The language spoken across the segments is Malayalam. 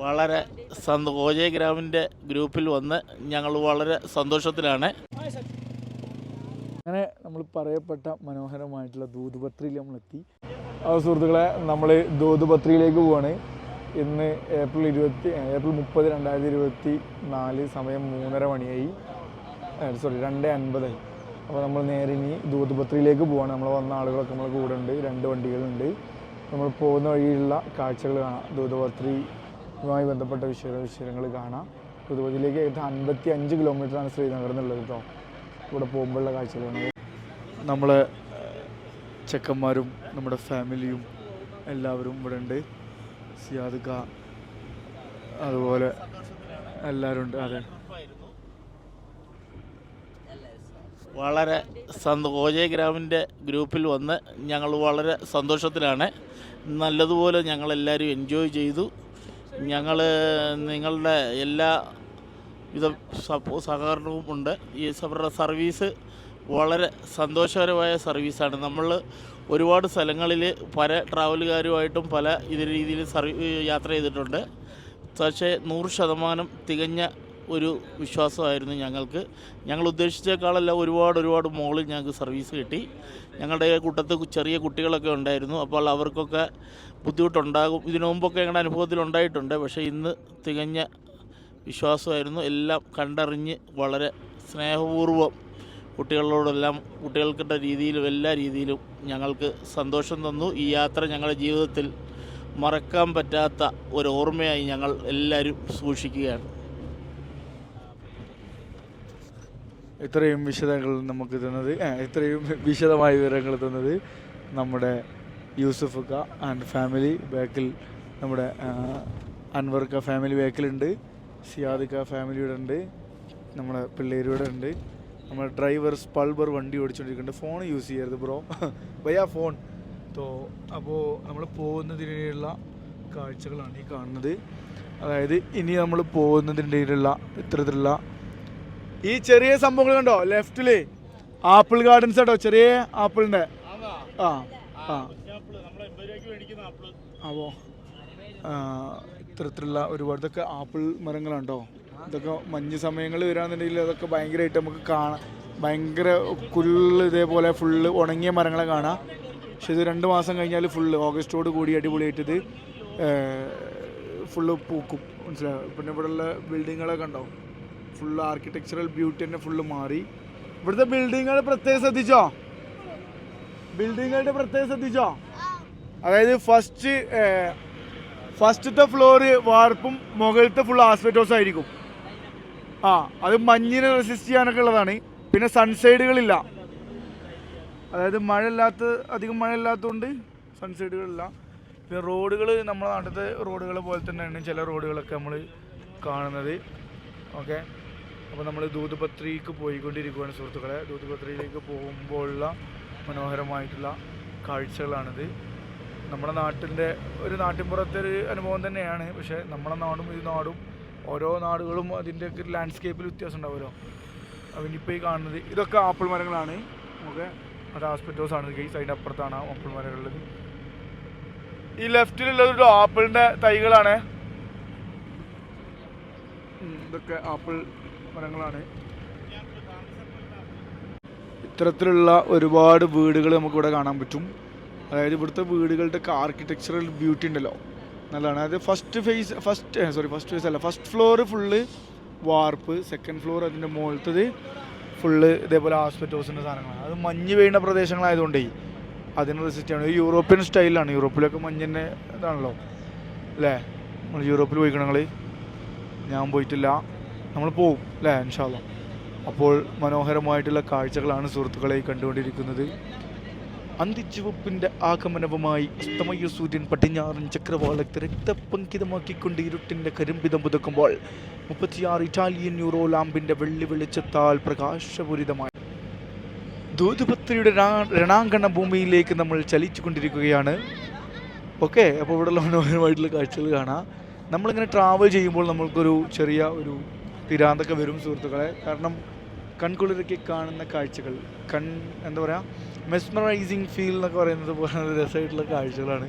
വളരെ സന്തോ ഓജയ ഗ്രാമിന്റെ ഗ്രൂപ്പിൽ വന്ന് ഞങ്ങൾ വളരെ സന്തോഷത്തിലാണ്. അങ്ങനെ നമ്മൾ പറയപ്പെട്ട മനോഹരമായിട്ടുള്ള ദൂതുപത്രിയിൽ നമ്മളെത്തി. സുഹൃത്തുക്കളെ നമ്മൾ ദൂതുപത്രിയിലേക്ക് പോവാണ്. ഇന്ന് ഏപ്രിൽ ഇരുപത്തി ഏപ്രിൽ മുപ്പത് രണ്ടായിരത്തി ഇരുപത്തി നാല് സമയം മൂന്നര മണിയായി. സോറി രണ്ട് അൻപതായി. അപ്പോൾ നമ്മൾ നേരെ ഇനി ദൂതുപത്രിയിലേക്ക് പോവാണ്. നമ്മൾ വന്ന ആളുകളൊക്കെ നമ്മളെ കൂടെ ഉണ്ട്. രണ്ട് വണ്ടികളുണ്ട്. നമ്മൾ പോകുന്ന വഴിയിലുള്ള കാഴ്ചകൾ കാണാം. ദൂതുപത്രിയുമായി ബന്ധപ്പെട്ട വിഷയ വിഷയങ്ങൾ കാണാം. പുതുപതിയിലേക്ക് ഏകദേശം അൻപത്തി അഞ്ച് കിലോമീറ്ററാണ് ശ്രീനഗർ എന്നുള്ളത് കേട്ടോ ഇവിടെ പോകുമ്പോഴുള്ള കാഴ്ചകളാണ്. നമ്മൾ ചെക്കന്മാരും നമ്മുടെ ഫാമിലിയും എല്ലാവരും ഇവിടെ ഉണ്ട്. സിയാദ് അതുപോലെ എല്ലാവരും ഉണ്ട്. അതെ. വളരെ സന്തോ ഓജയ ഗ്രാമിന്റെ ഗ്രൂപ്പിൽ വന്ന് ഞങ്ങൾ വളരെ സന്തോഷത്തിലാണ്. നല്ലതുപോലെ ഞങ്ങളെല്ലാവരും എൻജോയ് ചെയ്തു. ഞങ്ങൾ നിങ്ങളുടെ എല്ലാ വിധ സഹകരണവും ഉണ്ട്. ഈ അവരുടെ സർവീസ് വളരെ സന്തോഷകരമായ സർവീസാണ്. നമ്മൾ ഒരുപാട് സ്ഥലങ്ങളിൽ പല ട്രാവലുകാരുമായിട്ടും പല ഇത് രീതിയിൽ സർവീ യാത്ര ചെയ്തിട്ടുണ്ട്. പക്ഷേ നൂറ് ശതമാനം തികഞ്ഞ ഒരു വിശ്വാസമായിരുന്നു ഞങ്ങൾക്ക്. ഞങ്ങൾ ഉദ്ദേശിച്ചേക്കാളെല്ലാം ഒരുപാട് ഒരുപാട് മോളിൽ ഞങ്ങൾക്ക് സർവീസ് കിട്ടി. ഞങ്ങളുടെ കൂട്ടത്ത് ചെറിയ കുട്ടികളൊക്കെ ഉണ്ടായിരുന്നു. അപ്പോൾ അവർക്കൊക്കെ ബുദ്ധിമുട്ടുണ്ടാകും. ഇതിനു മുമ്പൊക്കെ ഞങ്ങളുടെ അനുഭവത്തിൽ ഉണ്ടായിട്ടുണ്ട്. പക്ഷേ ഇന്ന് തികഞ്ഞ വിശ്വാസമായിരുന്നു. എല്ലാം കണ്ടറിഞ്ഞ് വളരെ സ്നേഹപൂർവം കുട്ടികളോടെല്ലാം കുട്ടികൾക്കിട്ട രീതിയിലും എല്ലാ രീതിയിലും ഞങ്ങൾക്ക് സന്തോഷം തന്നു. ഈ യാത്ര ഞങ്ങളുടെ ജീവിതത്തിൽ മറക്കാൻ പറ്റാത്ത ഒരു ഓർമ്മയായി ഞങ്ങൾ എല്ലാവരും സൂക്ഷിക്കുകയാണ്. ഇത്രയും വിശദങ്ങൾ നമുക്ക് തന്നത് ഇത്രയും വിശദമായ വിവരങ്ങൾ തന്നത് നമ്മുടെ യൂസുഫ് ക ആൻഡ് ഫാമിലി ബാക്കിൽ നമ്മുടെ അൻവർക്ക ഫാമിലി ബാക്കിലുണ്ട് സിയാദ് ക ഫാമിലിയുടെ ഉണ്ട് നമ്മുടെ പിള്ളേരുടെ ഉണ്ട് നമ്മുടെ ഡ്രൈവർ സ്പൾബർ വണ്ടി ഓടിച്ചുകൊണ്ടിരിക്കുന്നുണ്ട് ഫോൺ യൂസ് ചെയ്യരുത് ബ്രോ. ഭയ്യ ഫോൺ. തോ അപ്പോൾ നമ്മൾ പോകുന്നതിനുള്ള കാഴ്ചകളാണ് ഈ കാണുന്നത്. അതായത് ഇനി നമ്മൾ പോകുന്നതിന്റെ ഇത്തരത്തിലുള്ള ഈ ചെറിയ സംഭവങ്ങൾ കണ്ടോ? ലെഫ്റ്റിൽ ആപ്പിൾ ഗാർഡൻസ് കേട്ടോ ചെറിയ ആപ്പിളിന്റെ ആ ആ അപ്പോ ഇത്തരത്തിലുള്ള ഒരുപാട് ഇതൊക്കെ ആപ്പിൾ മരങ്ങളുണ്ടോ ഇതൊക്കെ മഞ്ഞ് സമയങ്ങളിൽ വരാന്നുണ്ടെങ്കിൽ അതൊക്കെ ഭയങ്കരമായിട്ട് നമുക്ക് കാണാം ഭയങ്കര ഫുള്ള് ഇതേപോലെ ഫുള്ള് ഉണങ്ങിയ മരങ്ങളെ കാണാം. പക്ഷെ ഇത് രണ്ട് മാസം കഴിഞ്ഞാൽ ഫുള്ള് ഓഗസ്റ്റോട് കൂടി അടിപൊളിയായിട്ട് ഇത് ഫുള്ള് പൂക്കും. മനസ്സിലാവും പിന്നെ ഇവിടെയുള്ള ബിൽഡിങ്ങുകളൊക്കെ ഉണ്ടാവും ഫുള്ള് ആർക്കിടെക്ചറൽ ബ്യൂട്ടി തന്നെ ഫുള്ള് മാറി. ഇവിടുത്തെ ബിൽഡിങ്ങുകൾ പ്രത്യേകം ശ്രദ്ധിച്ചോ? ബിൽഡിങ്ങുകളുടെ പ്രത്യേകം ശ്രദ്ധിച്ചോ? അതായത് ഫസ്റ്റ് ഫസ്റ്റത്തെ ഫ്ലോറ് വാർപ്പും മുകളിലത്തെ ഫുൾ ആസ്പെറ്റോസ് ആയിരിക്കും. ആ അത് മഞ്ഞിനെ റെസിസ്റ്റ് ചെയ്യാനൊക്കെ ഉള്ളതാണ്. പിന്നെ സൺസൈഡുകളില്ല അതായത് മഴ ഇല്ലാത്ത അധികം മഴ ഇല്ലാത്തതുകൊണ്ട് സൺസൈഡുകളില്ല പിന്നെ റോഡുകൾ നമ്മുടെ നാട്ടിലത്തെ റോഡുകളെ പോലെ തന്നെയാണ് ചില റോഡുകളൊക്കെ നമ്മൾ കാണുന്നത്. ഓക്കെ അപ്പോൾ നമ്മൾ ദൂതുപത്രിക്ക് പോയിക്കൊണ്ടിരിക്കുകയാണ് സുഹൃത്തുക്കളെ. ദൂതുപത്രിയിലേക്ക് പോകുമ്പോഴുള്ള മനോഹരമായിട്ടുള്ള കാഴ്ചകളാണിത്. നമ്മുടെ നാട്ടിന്റെ ഒരു നാട്ടിൻപുറത്തെ ഒരു അനുഭവം തന്നെയാണ്. പക്ഷേ നമ്മുടെ നാടും ഈ നാടും ഓരോ നാടുകളും അതിന്റെയൊക്കെ ലാൻഡ്സ്കേപ്പിൽ വ്യത്യാസം ഉണ്ടാവുമല്ലോ. അപ്പം ഇനിയിപ്പോൾ ഈ കാണുന്നത് ഇതൊക്കെ ആപ്പിൾ മരങ്ങളാണ്. ഓക്കെ അത് ഹോസ്പിറ്റൽസ് ആണ്. ഗെയ്സ് അതിന്റെ അപ്പുറത്താണ് ആപ്പിൾ മരങ്ങളുള്ളത്. ഈ ലെഫ്റ്റിലുള്ളത് ആപ്പിളിന്റെ തൈകളാണ്. ഇതൊക്കെ ആപ്പിൾ മരങ്ങളാണ്. ഇത്തരത്തിലുള്ള ഒരുപാട് വീടുകൾ നമുക്കിവിടെ കാണാൻ പറ്റും. അതായത് ഇവിടുത്തെ വീടുകളുടെ ആർക്കിടെക്ചറൽ ബ്യൂട്ടി ഉണ്ടല്ലോ. നല്ലതാണ്. അതായത് first phase first sorry first phase അല്ല. ഫസ്റ്റ് ഫ്ലോർ ഫുള്ള് വാർപ്പ് സെക്കൻഡ് ഫ്ലോർ അതിന്റെ മുകളിലത്തത് ഫുള്ള് ഇതേപോലെ ആസ്പെറ്റോസിന്റെ സാധനങ്ങളാണ്. അത് മഞ്ഞ് വീഴുന്ന പ്രദേശങ്ങളായതുകൊണ്ടേ അതിന് റെസിസ്റ്റ് യൂറോപ്യൻ സ്റ്റൈലാണ്. യൂറോപ്പിലൊക്കെ മഞ്ഞിന്റെ ഇതാണല്ലോ. അല്ലേ? നമ്മൾ യൂറോപ്പിൽ പോയിക്കണങ്ങൾ ഞാൻ പോയിട്ടില്ല. നമ്മൾ പോവും അല്ലേ? ഇൻഷാല്ല അപ്പോൾ മനോഹരമായിട്ടുള്ള കാഴ്ചകളാണ് സുഹൃത്തുക്കളെ കണ്ടുകൊണ്ടിരിക്കുന്നത്. അന്തിച്ചുവപ്പിന്റെ ആഗമനവുമായി അസ്തമയ സൂര്യൻ പടിഞ്ഞാറൻ ചക്രവാളത്തെ രക്തപങ്കിതമാക്കിക്കൊണ്ട് ഇരുട്ടിന്റെ കരിമ്പിതം പുതുക്കുമ്പോൾ മുപ്പത്തിയാറ് ഇറ്റാലിയൻ യൂറോ ലാമ്പിന്റെ വെള്ളി വെളിച്ചത്താൽ പ്രകാശപൂരിതമായി. ദൂതുപത്രിയുടെ രണാങ്കണ ഭൂമിയിലേക്ക് നമ്മൾ ചലിച്ചു കൊണ്ടിരിക്കുകയാണ് ഓക്കെ അപ്പോൾ ഇവിടെയുള്ള മനോഹരമായിട്ടുള്ള കാഴ്ചകൾ കാണാം. നമ്മളിങ്ങനെ ട്രാവൽ ചെയ്യുമ്പോൾ നമ്മൾക്കൊരു ചെറിയ ഒരു പിരാന്തൊക്കെ വരും സുഹൃത്തുക്കളെ. കാരണം കൺകുളിരക്കി കാണുന്ന കാഴ്ചകൾ കൺ എന്താ പറയുക മെസ്മറൈസിങ് ഫീൽ എന്നൊക്കെ പറയുന്നത് പോലെ രസമായിട്ടുള്ള കാഴ്ചകളാണ്.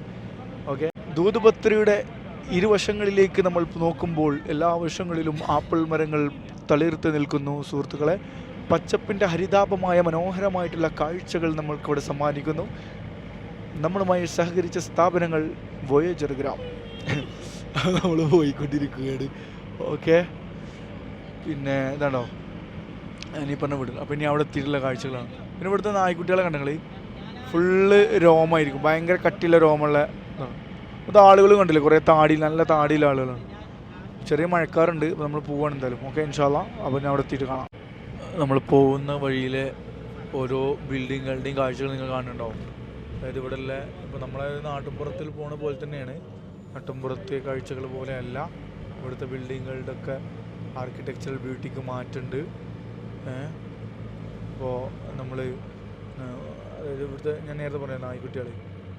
ഓക്കെ ദൂതുപത്രിയുടെ ഇരുവശങ്ങളിലേക്ക് നമ്മൾ നോക്കുമ്പോൾ എല്ലാ വശങ്ങളിലും ആപ്പിൾ മരങ്ങൾ തളിർത്ത് നിൽക്കുന്നു സുഹൃത്തുക്കളെ. പച്ചപ്പിന്റെ ഹരിതാപമായ മനോഹരമായിട്ടുള്ള കാഴ്ചകൾ നമ്മൾക്കിവിടെ സമ്മാനിക്കുന്നു. നമ്മളുമായി സഹകരിച്ച സ്ഥാപനങ്ങൾ വോയേജർ ഗ്രാം. നമ്മൾ പോയിക്കൊണ്ടിരിക്കുകയാണ്. ഓക്കെ പിന്നെ ഇതാണോ? ഇനി പറഞ്ഞ വീട്. അപ്പം ഇനി അവിടെ എത്തിയിട്ടുള്ള കാഴ്ചകളാണ്. പിന്നെ ഇവിടുത്തെ നായ്ക്കുട്ടികളെ കണ്ടെങ്കിൽ ഫുള്ള് രോമായിരിക്കും ഭയങ്കര കട്ടിയുള്ള രോമമുള്ള ഇതാണ്. അപ്പോൾ ആളുകൾ കണ്ടില്ലേ? കുറേ താടി നല്ല താടിയുള്ള ആളുകളാണ്. ചെറിയ മഴക്കാറുണ്ട്. അപ്പോൾ നമ്മൾ പോവാണ് എന്തായാലും. ഓക്കെ ഇൻഷാല്ല അപ്പോൾ ഞാൻ അവിടെ എത്തിയിട്ട് കാണാം. നമ്മൾ പോകുന്ന വഴിയിലെ ഓരോ ബിൽഡിങ്ങുകളുടെയും കാഴ്ചകൾ നിങ്ങൾ കാണുന്നുണ്ടാവും. അതായത് ഇവിടെ ഉള്ള ഇപ്പോൾ നമ്മളെ നാട്ടുമ്പുറത്തിൽ പോണ പോലെ തന്നെയാണ്. നാട്ടുമ്പുറത്തെ കാഴ്ചകൾ പോലെയല്ല ഇവിടുത്തെ ബിൽഡിങ്ങുകളുടെ ഒക്കെ ആർക്കിടെക്ചറൽ ബ്യൂട്ടിക്ക് മാറ്റുണ്ട്. അപ്പോൾ നമ്മൾ അതായത് ഇവിടുത്തെ ഞാൻ നേരത്തെ പറഞ്ഞ നായ്ക്കുട്ടികൾ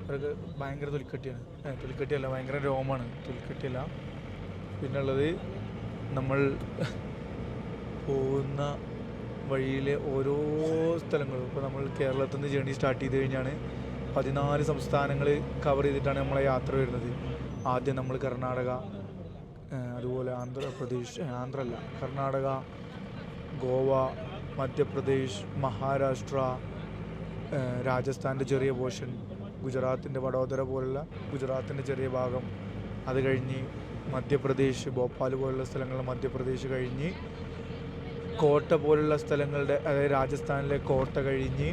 അവരൊക്കെ ഭയങ്കര തൊലിക്കട്ടിയാണ്. തൊലിക്കട്ടിയല്ല ഭയങ്കര രോമാണ് തൊലിക്കട്ടിയല്ല. പിന്നുള്ളത് നമ്മൾ പോകുന്ന വഴിയിലെ ഓരോ സ്ഥലങ്ങളും. ഇപ്പോൾ നമ്മൾ കേരളത്തിൽ നിന്ന് ജേണി സ്റ്റാർട്ട് ചെയ്ത് കഴിഞ്ഞാണ് പതിനാല് സംസ്ഥാനങ്ങൾ കവർ ചെയ്തിട്ടാണ് നമ്മളെ യാത്ര വരുന്നത്. ആദ്യം നമ്മൾ കർണാടക അതുപോലെ ആന്ധ്രാപ്രദേശ് ആന്ധ്രല്ല കർണാടക ഗോവ മധ്യപ്രദേശ് മഹാരാഷ്ട്ര രാജസ്ഥാന്റെ ചെറിയ പോർഷൻ ഗുജറാത്തിന്റെ വഡോദര പോലുള്ള ഗുജറാത്തിന്റെ ചെറിയ ഭാഗം. അത് കഴിഞ്ഞ് മധ്യപ്രദേശ് ഭോപ്പാൽ പോലുള്ള സ്ഥലങ്ങൾ മധ്യപ്രദേശ് കഴിഞ്ഞ് കോട്ട പോലുള്ള സ്ഥലങ്ങളുടെ അതായത് രാജസ്ഥാനിലെ കോട്ട കഴിഞ്ഞ്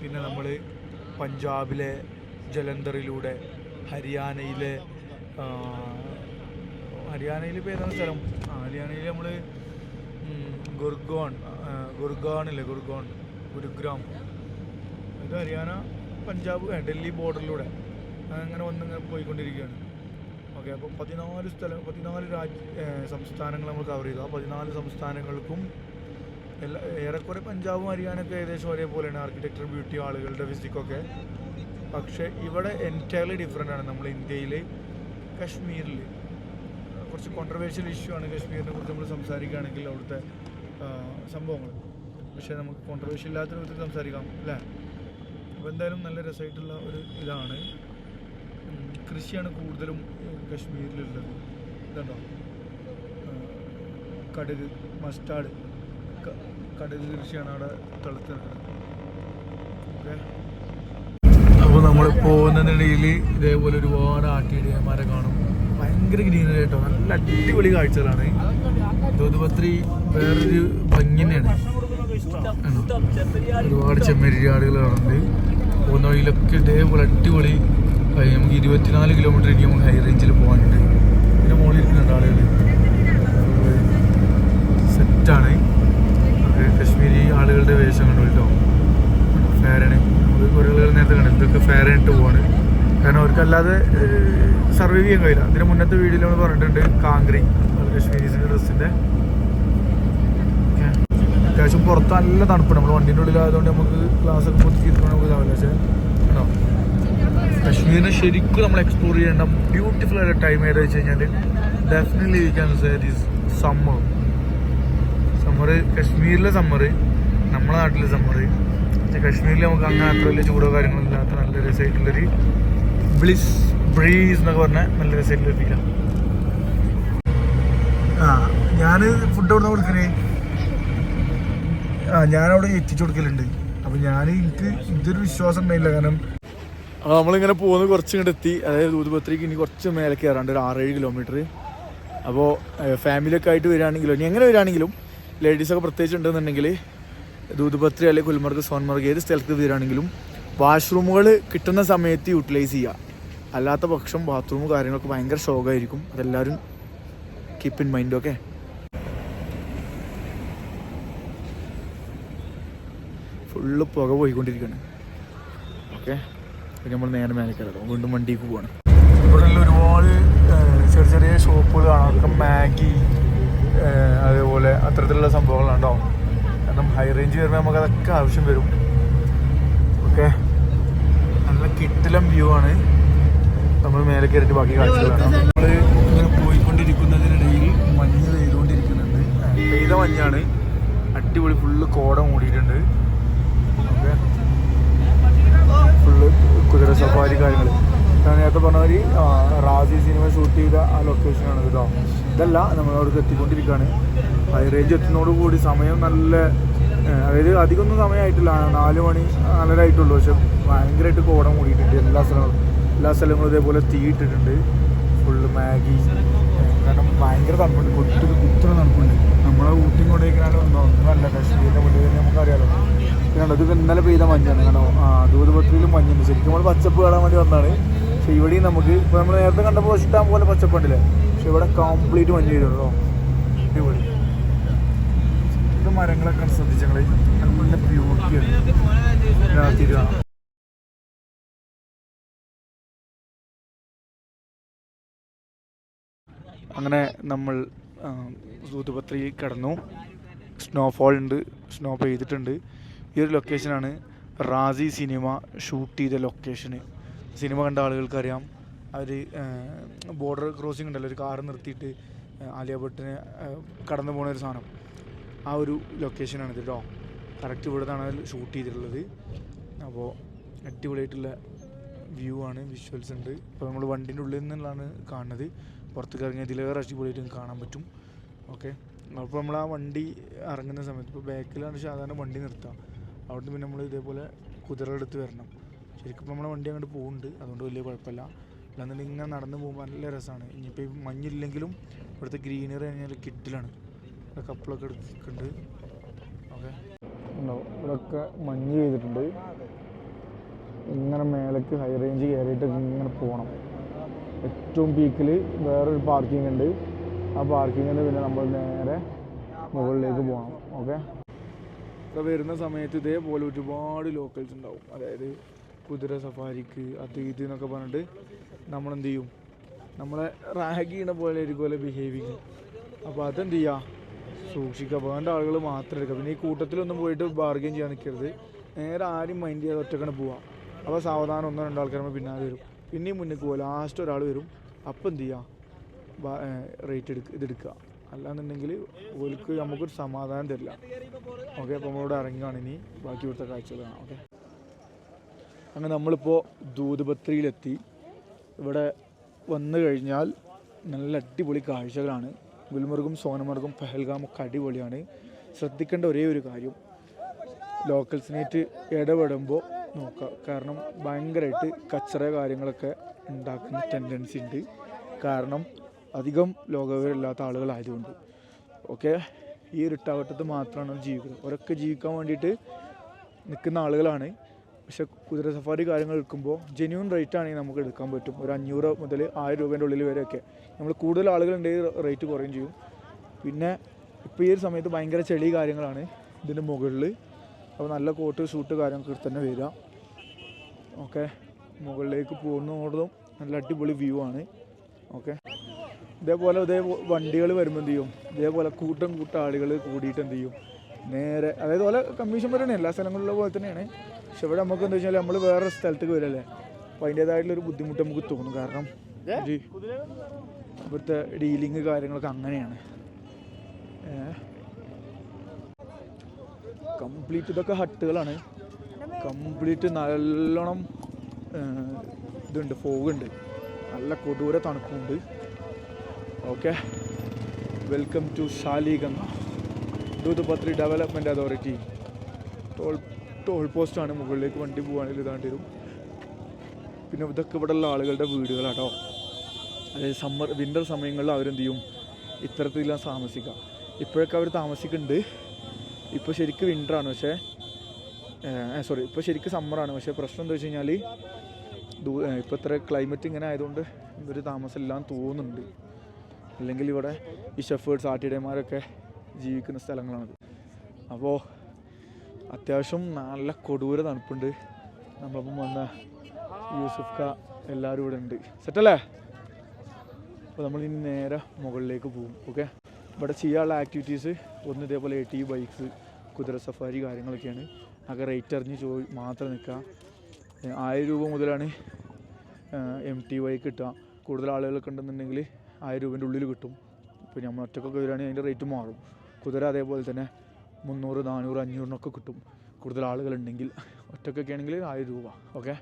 പിന്നെ നമ്മൾ പഞ്ചാബിലെ ജലന്ധറിലൂടെ ഹരിയാനയിലെ ഹരിയാനയിൽ ഇപ്പോൾ ഏതാണ് സ്ഥലം? ഹരിയാനയിൽ നമ്മൾ ഗുർഗോൺ ഗുർഗാണില്ലേ ഗുർഗോൺ ഗുരുഗ്രാം. ഇത് ഹരിയാന പഞ്ചാബ് ഡൽഹി ബോർഡറിലൂടെ അങ്ങനെ വന്നിങ്ങനെ പോയിക്കൊണ്ടിരിക്കുകയാണ്. ഓക്കെ അപ്പോൾ പതിനാല് സ്ഥലം പതിനാല് രാജ്യ സംസ്ഥാനങ്ങൾ നമ്മൾ കവർ ചെയ്തു. ആ പതിനാല് സംസ്ഥാനങ്ങൾക്കും എല്ലാ ഏറെക്കുറെ പഞ്ചാബും ഹരിയാനയൊക്കെ ഏകദേശം ഒരേപോലെയാണ്. ആർക്കിടെക്ചർ ബ്യൂട്ടി ആളുകളുടെ ഫിസിക്കൊക്കെ പക്ഷേ ഇവിടെ എന്റയർലി ഡിഫറെന്റ് ആണ് നമ്മൾ ഇന്ത്യയിൽ കശ്മീരിൽ കുറച്ച് കോൺട്രവേഴ്ഷ്യൽ ഇഷ്യൂ ആണ് കശ്മീരിനെ കുറിച്ച് നമ്മൾ സംസാരിക്കുകയാണെങ്കിൽ അവിടുത്തെ സംഭവങ്ങൾ. പക്ഷേ നമുക്ക് കോൺട്രവേഴ്ഷ്യൽ ഇല്ലാത്ത വിധത്തിൽ സംസാരിക്കാം അല്ലേ? അപ്പോൾ എന്തായാലും നല്ല രസമായിട്ടുള്ള ഒരു ഇതാണ്. കൃഷിയാണ് കൂടുതലും കശ്മീരിലുള്ളത്. ഇതുണ്ടോ? കടൽ മസ്റ്റാർഡ് ക- കടുക് കൃഷിയാണ് അവിടെ തളുത്ത് ഓക്കെ. അപ്പോൾ നമ്മൾ പോകുന്നതിനിടയിൽ ഇതേപോലെ ഒരുപാട് ആട്ടിയിടിയന്മാരെ കാണും. ഭയങ്കര ഗ്രീനറി കേട്ടോ നല്ല അടിപൊളി കാഴ്ചകളാണ്. ദൂതുപത്രി വേറൊരു ഭംഗി തന്നെയാണ്? ഒരുപാട് ചെമ്മരിയാടുകൾ കാണുന്നുണ്ട്. പോകുന്ന വഴിയിലൊക്കെ ഇതേപോലെ അടിപൊളി നമുക്ക് ഇരുപത്തിനാല് കിലോമീറ്റർ ഇനി നമുക്ക് ഹൈ റേഞ്ചിൽ പോകാനുണ്ട്. പിന്നെ മുകളിൽ ഇരിക്കുന്നുണ്ട് ആളുകൾ സെറ്റാണ് കശ്മീരി ആളുകളുടെ വേഷം കണ്ടു കേട്ടോ. ഫാരണ് നമ്മൾ കുറേ ആളുകൾ നേരത്തെ കണ്ടു. ഇതൊക്കെ ഫാരനിട്ട് പോവാണ്. കാരണം അവർക്ക് അല്ലാതെ സർവൈവ് ചെയ്യാൻ കഴിയില്ല. അതിന് മുന്നത്തെ വീഡിയോയിൽ നമ്മൾ പറഞ്ഞിട്ടുണ്ട് കാങ്ക്രി അത് കശ്മീരീസിന്റെ ഡ്രസ്സിന്റെ അത്യാവശ്യം പുറത്ത് നല്ല തണുപ്പ് നമ്മൾ വണ്ടിന്റെ ഉള്ളിലായതുകൊണ്ട് നമുക്ക് ഗ്ലാസ് ഒക്കെ പൊത്തിക്കിട്ട് നമുക്ക് ഇതാവില്ല. പക്ഷേ കേട്ടോ കശ്മീരിനെ ശരിക്കും നമ്മൾ എക്സ്പ്ലോർ ചെയ്യേണ്ട ബ്യൂട്ടിഫുൾ ആയ ടൈം ഏതാ വെച്ച് കഴിഞ്ഞാൽ definitely we can say this summer summer കശ്മീരിലെ സമ്മർ നമ്മുടെ നാട്ടിലെ സമ്മർ പക്ഷേ കശ്മീരിൽ നമുക്ക് അങ്ങനെ അത്ര വലിയ ചൂടോ കാര്യങ്ങളോ ഇല്ലാത്ത നല്ല രസമായിട്ടുള്ളൊരു ബ്ലിസ് ബ്രീസ് എന്നൊക്കെ പറഞ്ഞാൽ നല്ല രസമായിട്ടുള്ള ഫീലാണ് ആ ഞാൻ ഫുഡ് എവിടെ കൊടുക്കണേ? ആ ഞാനവിടെ എത്തിച്ചു കൊടുക്കലുണ്ട്. അപ്പോൾ ഞാൻ എനിക്ക് ഇതൊരു വിശ്വാസം ഉണ്ടായില്ല കാരണം അപ്പോൾ നമ്മളിങ്ങനെ പോകുന്നത് കുറച്ച് ഇങ്ങോട്ട് എത്തി. അതായത് ദൂതുപത്രിക്ക് ഇനി കുറച്ച് മേലെ കയറാണ്ട് ഒരു ആറേഴ് കിലോമീറ്റർ അപ്പോൾ ഫാമിലിയൊക്കെ ആയിട്ട് വരികയാണെങ്കിലും ഇനി എങ്ങനെ വരികയാണെങ്കിലും ലേഡീസൊക്കെ പ്രത്യേകിച്ച് ഉണ്ടെന്നുണ്ടെങ്കിൽ ദൂതുപത്രി അല്ലെങ്കിൽ കുൽമർഗ് സോൻമർഗ് ഏത് സ്ഥലത്ത് വരികയാണെങ്കിലും വാഷ്റൂമുകൾ കിട്ടുന്ന സമയത്ത് യൂട്ടിലൈസ് ചെയ്യുക അല്ലാത്ത പക്ഷം ബാത്റൂം കാര്യങ്ങളൊക്കെ ഭയങ്കര ഷോക്കായിരിക്കും അതെല്ലാവരും keep in mind okay full പുക പോയിക്കൊണ്ടിരിക്കുകയാണ്. ഓക്കെ നമ്മൾ നേരെ കയറാം. വീണ്ടും വണ്ടിക്ക് പോവാണ്. ഇവിടെ ഒരുപാട് ചെറിയ ചെറിയ ഷോപ്പുകൾ കാണാം. മാഗി അതേപോലെ അത്തരത്തിലുള്ള സംഭവങ്ങളുണ്ടോ കാരണം ഹൈ റേഞ്ച് വരുമ്പോൾ നമുക്ക് അതൊക്കെ ആവശ്യം വരും. ഓക്കെ നല്ല കിട്ടിലം വ്യൂ ആണ്. നമ്മൾ മേലെ കയറിയിട്ട് ബാക്കി കാഴ്ചകളാണ് നമ്മൾ ഇങ്ങനെ പോയിക്കൊണ്ടിരിക്കുന്നതിനിടയിൽ മഞ്ഞ് പെയ്തുകൊണ്ടിരിക്കുന്നുണ്ട്. പെയ്ത മഞ്ഞാണ്. അടിപൊളി ഫുള്ള് കോട മൂടിയിട്ടുണ്ട്. ഓക്കെ. ഫുള്ള് കുതിര സഫാരി കാര്യങ്ങൾ ഞാൻ നേരത്തെ പറഞ്ഞ മാതിരി റാസി സിനിമ ഷൂട്ട് ചെയ്ത ആ ലൊക്കേഷനാണ് കേട്ടോ ഇതല്ല നമ്മൾ അവിടെ എത്തിക്കൊണ്ടിരിക്കുകയാണ് ഹൈ റേഞ്ച് എത്തുന്നതോടുകൂടി സമയം നല്ല അതായത് അധികമൊന്നും സമയമായിട്ടില്ല. നാല് മണി നാലര ആയിട്ടുള്ളൂ. പക്ഷെ ഭയങ്കരമായിട്ട് കോടം കൂടിയിട്ടുണ്ട് എല്ലാ സ്ഥലങ്ങളും. എല്ലാ സ്ഥലങ്ങളും ഇതേപോലെ തീ ഇട്ടിട്ടുണ്ട് ഫുള്ള് മാഗി. കാരണം ഭയങ്കര തണുപ്പുണ്ട്. കുത്തു കുത്തുന്ന തണുപ്പുണ്ട്. നമ്മളെ ഊട്ടി കൊണ്ടേക്കാനും ഒന്നുമല്ല കാശ്മീരിന്റെ മുന്നിൽ തന്നെ നമുക്കറിയാലോ. പിന്നെ ഇത് ഇന്നലെ പെയ്ത മഞ്ഞാണ്. കാരണം ദൂതപത്രിയിലും മഞ്ഞുണ്ട്. ശരിക്കും നമ്മൾ പച്ചപ്പ് കാണാൻ വേണ്ടി വന്നതാണ്. പക്ഷേ ഇവിടെയും നമുക്ക് ഇപ്പോൾ നമ്മൾ നേരത്തെ കണ്ടപ്പോൾ ഇഷ്ടം പോലെ പച്ചപ്പുണ്ടല്ലേ പക്ഷെ ഇവിടെ കംപ്ലീറ്റ് മഞ്ഞ് ചെയ്തോ അടിപൊളി. ഇത് മരങ്ങളൊക്കെ ശ്രദ്ധിച്ചങ്ങളെ നല്ല ബ്യൂട്ടിയാണ് രാത്രി അങ്ങനെ നമ്മൾ സൂതുപത്രി കടന്നു. സ്നോഫോൾ ഉണ്ട് സ്നോ പെയ്തിട്ടുണ്ട്. ഈ ഒരു ലൊക്കേഷനാണ് റാസി സിനിമ ഷൂട്ട് ചെയ്ത ലൊക്കേഷന് സിനിമ കണ്ട ആളുകൾക്കറിയാം അവർ ബോർഡർ ക്രോസിംഗ് ഉണ്ടല്ലോ ഒരു കാർ നിർത്തിയിട്ട് ആലിയ ഭട്ടിനെ കടന്നു പോകുന്ന ഒരു സാധനം. ആ ഒരു ലൊക്കേഷനാണ് ഇത് കേട്ടോ കറക്റ്റ് ഇവിടെ നിന്നാണ് ഷൂട്ട് ചെയ്തിട്ടുള്ളത്. അപ്പോൾ അടിപൊളിയായിട്ടുള്ള വ്യൂ ആണ് വിഷ്വൽസ് ഉണ്ട്. ഇപ്പോൾ നമ്മൾ വണ്ടിന്റെ ഉള്ളിൽ നിന്നുള്ളതാണ് കാണുന്നത്. പുറത്തേക്ക് ഇറങ്ങിയ ഇതിലേറെ അടിപൊളിയായിട്ട് കാണാൻ പറ്റും. ഓക്കെ അപ്പോൾ നമ്മൾ ആ വണ്ടി ഇറങ്ങുന്ന സമയത്ത് ഇപ്പോൾ ബാക്കിലാണ് സാധാരണ വണ്ടി നിർത്താം. അവിടുന്ന് പിന്നെ നമ്മൾ ഇതേപോലെ കുതിര എടുത്ത് വരണം. ശരിക്കും ഇപ്പോൾ നമ്മളെ വണ്ടി അങ്ങോട്ട് പോകുന്നുണ്ട് അതുകൊണ്ട് വലിയ കുഴപ്പമില്ല. അല്ലാന്നുണ്ടെങ്കിൽ ഇങ്ങനെ നടന്ന് പോകുമ്പോൾ നല്ല രസമാണ് ഇനിയിപ്പോൾ ഈ മഞ്ഞില്ലെങ്കിലും ഇവിടുത്തെ ഗ്രീനറി കഴിഞ്ഞാൽ കിട്ടിലാണ്. ഇവിടെ കപ്പിളൊക്കെ എടുത്തിട്ടുണ്ട്. ഓക്കെ ഇവിടെയൊക്കെ മഞ്ഞ് ചെയ്തിട്ടുണ്ട് ഇങ്ങനെ മേലേക്ക് ഹൈ റേഞ്ച് കയറിയിട്ട് ഇങ്ങനെ പോകണം ഏറ്റവും പീക്കിൽ വേറൊരു പാർക്കിംഗ് ഉണ്ട്. ആ പാർക്കിങ്ങിൽ പിന്നെ നമ്മൾ നേരെ മുകളിലേക്ക് പോകണം ഓക്കെ ഇപ്പോൾ വരുന്ന സമയത്ത് ഇതേപോലെ ഒരുപാട് ലോക്കൽസ് ഉണ്ടാവും. അതായത് കുതിര സഫാരിക്ക് അത് ഇത് എന്നൊക്കെ പറഞ്ഞിട്ട് നമ്മളെന്ത് ചെയ്യും? നമ്മളെ റാഗ് ചെയ്യണ പോലെ ഇതുപോലെ ബിഹേവിങ് അപ്പോൾ അതെന്ത് ചെയ്യുക സൂക്ഷിക്കുക. വേണ്ട ആളുകൾ മാത്രം എടുക്കുക. പിന്നെ ഈ കൂട്ടത്തിലൊന്നും പോയിട്ട് ബാർഗെയിൻ ചെയ്യാൻ നിൽക്കരുത് നേരെ ആരും മൈൻഡ് ചെയ്യാതെ ഒറ്റക്കാണ് പോവാം. അപ്പോൾ സാവധാനം ഒന്നോ രണ്ടോ ആൾക്കാരുമ്പോൾ പിന്നാലെ വരും. പിന്നെയും മുന്നേക്ക് പോകുക ലാസ്റ്റ് ഒരാൾ വരും. അപ്പം എന്ത് ചെയ്യുക റേറ്റ് എടുക്കുക. ഇതെടുക്കുക അല്ലാന്നുണ്ടെങ്കിൽ ഓൽക്ക് നമുക്കൊരു സമാധാനം തരില്ല. ഓക്കെ അപ്പോൾ നമ്മളോട് ഇറങ്ങുകയാണ് ഇനി. ബാക്കി ഇവിടുത്തെ കാഴ്ചകൾ കാണാം. ഓക്കെ അങ്ങനെ നമ്മളിപ്പോൾ ദൂതപത്രിയിലെത്തി. ഇവിടെ വന്നു കഴിഞ്ഞാൽ നല്ല അടിപൊളി കാഴ്ചകളാണ്. ഗുൽമർഗും സോനമർഗും പെഹൽഗാം ഒക്കെ അടിപൊളിയാണ്. ശ്രദ്ധിക്കേണ്ട ഒരേ ഒരു കാര്യം ലോക്കൽസിനേറ്റ് ഇടപെടുമ്പോൾ നോക്കുക. കാരണം ഭയങ്കരമായിട്ട് കച്ചറ കാര്യങ്ങളൊക്കെ ഉണ്ടാക്കുന്ന ടെൻഡൻസി ഉണ്ട്. കാരണം അധികം ലോകവിവരമില്ലാത്ത ആളുകളായതുകൊണ്ട്. ഓക്കെ ഈ ഇരുട്ടാവട്ടത്ത് മാത്രമാണ് ജീവിക്കുന്നത്. അവരൊക്കെ ജീവിക്കാൻ വേണ്ടിയിട്ട് നിൽക്കുന്ന ആളുകളാണ്. പക്ഷെ കുതിര സഫാരി കാര്യങ്ങൾ എടുക്കുമ്പോൾ ജെന്യൂൺ റേറ്റ് ആണെങ്കിൽ നമുക്ക് എടുക്കാൻ പറ്റും. ഒരു അഞ്ഞൂറ് മുതൽ ആയിരം രൂപേന്റെ ഉള്ളിൽ വരെയൊക്കെ. നമ്മൾ കൂടുതൽ ആളുകളുണ്ടെങ്കിൽ റേറ്റ് കുറയും ചെയ്യും. പിന്നെ ഇപ്പോൾ ഈ ഒരു സമയത്ത് ഭയങ്കര ചെളി കാര്യങ്ങളാണ് ഇതിന്റെ മുകളിൽ. അപ്പോൾ നല്ല കോട്ട് ഷൂട്ട് കാര്യങ്ങളൊക്കെ തന്നെ വരിക. ഓക്കെ മുകളിലേക്ക് പോകുന്നതോടും നല്ല അടിപൊളി വ്യൂ ആണ്. ഓക്കെ ഇതേപോലെ ഇതേ വണ്ടികൾ വരുമ്പോൾ എന്ത് ചെയ്യും? ഇതേപോലെ കൂട്ടം കൂട്ട ആളുകൾ കൂടിയിട്ട് എന്ത് ചെയ്യും? നേരെ അതായത് പോലെ കമ്മീഷൻ വരണേ എല്ലാ സ്ഥലങ്ങളിലെ പോലെ തന്നെയാണ്. പക്ഷെ ഇവിടെ നമുക്ക് എന്താ വെച്ചാൽ നമ്മൾ വേറെ സ്ഥലത്തേക്ക് വരല്ലേ അപ്പോൾ അതിന്റേതായിട്ടുള്ളൊരു ബുദ്ധിമുട്ട് നമുക്ക് തോന്നും. കാരണം ഇവിടുത്തെ ഡീലിങ് കാര്യങ്ങളൊക്കെ അങ്ങനെയാണ്. കംപ്ലീറ്റ് ഇതൊക്കെ ഹട്ടുകളാണ്. കംപ്ലീറ്റ് നല്ലോണം ഇതുണ്ട് ഫോഗുണ്ട്. നല്ല കൊടൂര തണുപ്പുണ്ട്. Okay. Welcome to Shaliganga. Doodhpathri development authority. Toll toll പോസ്റ്റാണ് മുകളിലേക്ക് വണ്ടി പോകുകയാണെങ്കിൽ ഇതാണ്ട് വരും. പിന്നെ ഇതൊക്കെ ഇവിടെയുള്ള ആളുകളുടെ വീടുകളാട്ടോ. അതായത് സമ്മർ വിന്റർ സമയങ്ങളിൽ അവരെന്ത് ചെയ്യും? ഇത്തരത്തിലാണ് താമസിക്കുക ഇപ്പോഴൊക്കെ അവർ താമസിക്കുന്നുണ്ട്. ഇപ്പോൾ ശരിക്കും വിന്ററാണ് പക്ഷേ സോറി ഇപ്പോൾ ശരിക്കും സമ്മറാണ് പക്ഷേ പ്രശ്നം എന്താ വെച്ച് കഴിഞ്ഞാൽ ഇപ്പോൾ ഇത്ര ക്ലൈമറ്റ് ഇങ്ങനെ ആയതുകൊണ്ട് ഇവർ താമസമില്ലാന്ന് തോന്നുന്നുണ്ട്. അല്ലെങ്കിൽ ഇവിടെ ഈ ഷെഫേർഡ്സ് ആട്ടിടയന്മാരൊക്കെ ജീവിക്കുന്ന സ്ഥലങ്ങളാണത്. അപ്പോൾ അത്യാവശ്യം നല്ല കൊടൂര തണുപ്പുണ്ട്. നമ്മളപ്പം വന്ന യൂസുഫ് ക എല്ലാവരും ഇവിടെ ഉണ്ട്. സെറ്റല്ലേ അപ്പോൾ നമ്മൾ ഇനി നേരെ മുകളിലേക്ക് പോകും ഓക്കെ ഇവിടെ ചെയ്യാനുള്ള ആക്ടിവിറ്റീസ് ഒന്ന് ഇതേപോലെ എ ടി ബൈക്സ് കുതിര സഫാരി കാര്യങ്ങളൊക്കെയാണ്. ആകെ റേറ്റ് അറിഞ്ഞ് ചോദി മാത്രം നിൽക്കുക ആയിരം രൂപ മുതലാണ് എം ടി വൈ കിട്ടുക. കൂടുതൽ ആളുകളൊക്കെ ഉണ്ടെന്നുണ്ടെങ്കിൽ ആയിരം രൂപേന്റെ ഉള്ളിൽ കിട്ടും. ഇപ്പോൾ നമ്മൾ ഒറ്റക്കൊക്കെ വരികയാണെങ്കിൽ അതിന്റെ റേറ്റ് മാറും. കുതിര അതേപോലെ തന്നെ മുന്നൂറ് നാനൂറ് അഞ്ഞൂറിനൊക്കെ കിട്ടും. കൂടുതൽ ആളുകളുണ്ടെങ്കിൽ ഒറ്റക്കൊക്കെ ആണെങ്കിൽ ആയിരം രൂപ. ഓക്കെ?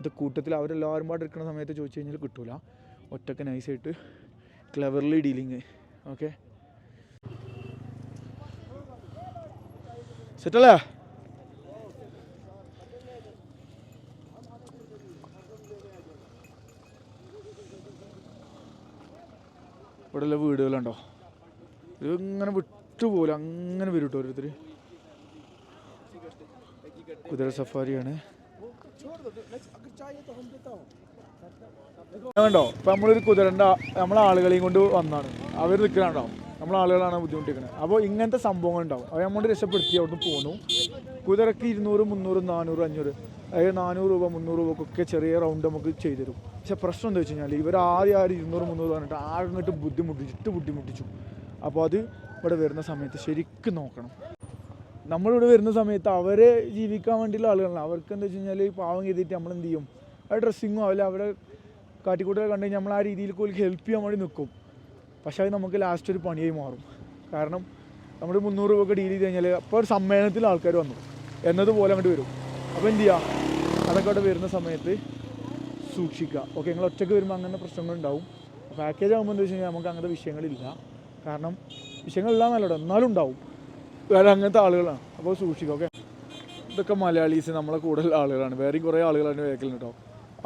ഇത് കൂട്ടത്തിൽ അവരെല്ലാവരും പാടെ എടുക്കുന്ന സമയത്ത് ചോദിച്ചു കഴിഞ്ഞാൽ കിട്ടില്ല ഒറ്റയ്ക്ക് നൈസായിട്ട് ക്ലെവർലി ഡീലിങ് ഓക്കെ? സെറ്റല്ലേ ഇവിടെയുള്ള വീടുകളുണ്ടോ? ഇത് ഇങ്ങനെ വിട്ടുപോലെ അങ്ങനെ വരും കേട്ടോ ഓരോരുത്തർ കുതിര സഫാരിയാണ്. വേണ്ടോ ഇപ്പൊ നമ്മളൊരു കുതിരന്റെ നമ്മളെ ആളുകളെയും കൊണ്ട് വന്നാണ് അവർ നിൽക്കണുണ്ടോ നമ്മളെ ആളുകളാണ് ബുദ്ധിമുട്ടിക്കുന്നത് അപ്പോൾ ഇങ്ങനത്തെ സംഭവങ്ങൾ ഉണ്ടാവും അത് നമ്മൾ രക്ഷപ്പെടുത്തി അവിടുന്ന് പോന്നു. കുതിരക്ക് ഇരുന്നൂറ് മുന്നൂറ് നാനൂറ് അഞ്ഞൂറ് അതായത് നാനൂറ് രൂപ മുന്നൂറ് രൂപക്കൊക്കെ ചെറിയ റൗണ്ട് നമുക്ക് ചെയ്തുതരും പക്ഷേ പ്രശ്നം എന്താ വെച്ച് കഴിഞ്ഞാൽ ഇവർ ആദ്യം ആരും ഇരുന്നൂറ് മുന്നൂറ് പറഞ്ഞിട്ട് ആകെ ഇങ്ങോട്ട് ബുദ്ധിമുട്ടിച്ചിട്ട് ബുദ്ധിമുട്ടിച്ചു. അപ്പോൾ അത് ഇവിടെ വരുന്ന സമയത്ത് ശരിക്കും നോക്കണം. നമ്മളിവിടെ വരുന്ന സമയത്ത് അവരെ ജീവിക്കാൻ വേണ്ടിയുള്ള ആളുകളാണ് അവർക്ക് എന്താ വെച്ച് കഴിഞ്ഞാൽ പാവം ചെയ്തിട്ട് നമ്മൾ എന്ത് ചെയ്യും? അവരുടെ ഡ്രസ്സിങ്ങോ അല്ല അവരെ കാട്ടിക്കൂട്ടൊക്കെ കണ്ടു കഴിഞ്ഞാൽ നമ്മൾ ആ രീതിയിൽ ഹെൽപ്പ് ചെയ്യാൻ വേണ്ടി നിൽക്കും പക്ഷേ അത് നമുക്ക് ലാസ്റ്റ് ഒരു പണിയായി മാറും. കാരണം നമ്മൾ മുന്നൂറ് രൂപ ഡീൽ ചെയ്ത് കഴിഞ്ഞാൽ അപ്പോൾ ഒരു സമ്മേളനത്തിൽ ആൾക്കാർ വന്നു. എന്നതുപോലെ അങ്ങോട്ട് വരും. അപ്പോൾ എന്ത് ചെയ്യുക അതൊക്കെ അവിടെ വരുന്ന സമയത്ത് സൂക്ഷിക്കുക. ഓക്കെ നിങ്ങൾ ഒറ്റയ്ക്ക് വരുമ്പോൾ അങ്ങനെ പ്രശ്നങ്ങളുണ്ടാവും പാക്കേജ് ആകുമ്പോൾ എന്താ വെച്ച് കഴിഞ്ഞാൽ നമുക്ക് അങ്ങനത്തെ വിഷയങ്ങളില്ല. കാരണം വിഷയങ്ങളില്ല എന്നല്ലോ എന്നാലും ഉണ്ടാവും. വേറെ അങ്ങനത്തെ ആളുകളാണ്. അപ്പോൾ സൂക്ഷിക്കുക ഓക്കെ ഇതൊക്കെ മലയാളീസ് നമ്മളെ കൂടുതൽ ആളുകളാണ്. വേറെയും കുറേ ആളുകളാണ് വേക്കലുണ്ട് കേട്ടോ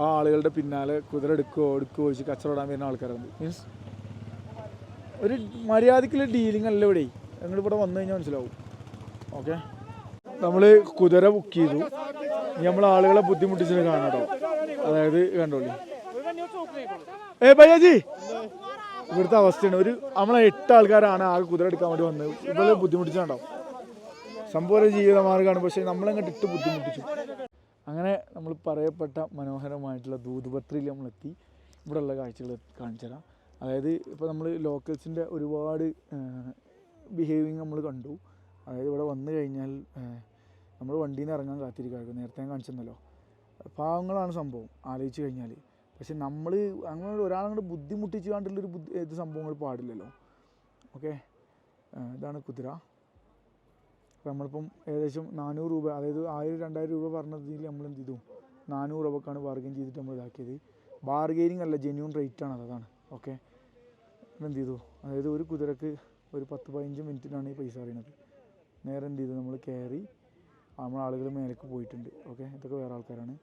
ആ ആളുകളുടെ പിന്നാലെ കുതിര എടുക്കുകയോ എടുക്കുകയോ വെച്ച് കച്ചവടം വരുന്ന ആൾക്കാരുണ്ട്. മീൻസ് ഒരു മര്യാദക്കുള്ള ഡീലിംഗ് അല്ല ഇവിടെ. ഞങ്ങൾ ഇവിടെ വന്നു കഴിഞ്ഞാൽ മനസ്സിലാവും. ഓക്കെ നമ്മൾ കുതിര ബുക്ക് ചെയ്തു. നമ്മൾ ആളുകളെ ബുദ്ധിമുട്ടിച്ചിട്ട് കാണാട്ടോ. അതായത് കണ്ടോളി ഏ ബയ്യാജി ഇവിടുത്തെ അവസ്ഥയാണ്. ഒരു നമ്മളെ എട്ട് ആൾക്കാരാണ് ആ കുതിര എടുക്കാൻ വേണ്ടി വന്നത്. ഇവിടെ ബുദ്ധിമുട്ടിച്ചുണ്ടാവും സംഭവം ജീവിത മാർഗമാണ് പക്ഷേ നമ്മളങ്ങോട്ട് ഇട്ട് ബുദ്ധിമുട്ടിച്ചു. അങ്ങനെ നമ്മൾ പറയപ്പെട്ട മനോഹരമായിട്ടുള്ള ദൂതുപത്രിയിൽ നമ്മളെത്തി. ഇവിടെയുള്ള കാഴ്ചകൾ കാണിച്ചു തരാം അതായത് ഇപ്പോൾ നമ്മൾ ലോക്കൽസിന്റെ ഒരുപാട് ബിഹേവിങ് നമ്മൾ കണ്ടു. അതായത് ഇവിടെ വന്നു കഴിഞ്ഞാൽ നമ്മൾ വണ്ടിയിൽ നിന്ന് ഇറങ്ങാൻ കാത്തിരിക്കുകയായിരുന്നു നേരത്തെ ഞാൻ കാണിച്ചിരുന്നല്ലോ പാവങ്ങളാണ് സംഭവം ആലോചിച്ച് കഴിഞ്ഞാൽ പക്ഷെ നമ്മൾ അങ്ങനെ ഒരാളങ്ങോട്ട് ബുദ്ധിമുട്ടിച്ച് കണ്ടുള്ളൊരു ബുദ്ധി ഇത് സംഭവങ്ങൾ പാടില്ലല്ലോ. ഓക്കെ? ഇതാണ് കുതിര. അപ്പോൾ നമ്മളിപ്പം ഏകദേശം നാനൂറ് രൂപ അതായത് ആയിരം രണ്ടായിരം രൂപ പറഞ്ഞതിൽ നമ്മൾ എന്ത് ചെയ്തു? നാനൂറ് രൂപക്കാണ് ബാർഗെയിൻ ചെയ്തിട്ട് നമ്മൾ ഇതാക്കിയത്. ബാർഗെയിനിങ് അല്ല ജെന്യൂൺ റേറ്റ് ആണ് അതാണ് ഓക്കെ. എന്ത് ചെയ്തു അതായത് ഒരു കുതിരക്ക് ഒരു പത്ത് പതിനഞ്ച് മിനിറ്റിനാണ് ഈ പൈസ അറിയണത്. നേരെ എന്ത് ചെയ്തു നമ്മൾ കയറി നമ്മൾ ആളുകൾ മേലേക്ക് പോയിട്ടുണ്ട്. ഓക്കെ. ഇതൊക്കെ വേറെ ആൾക്കാരാണ്.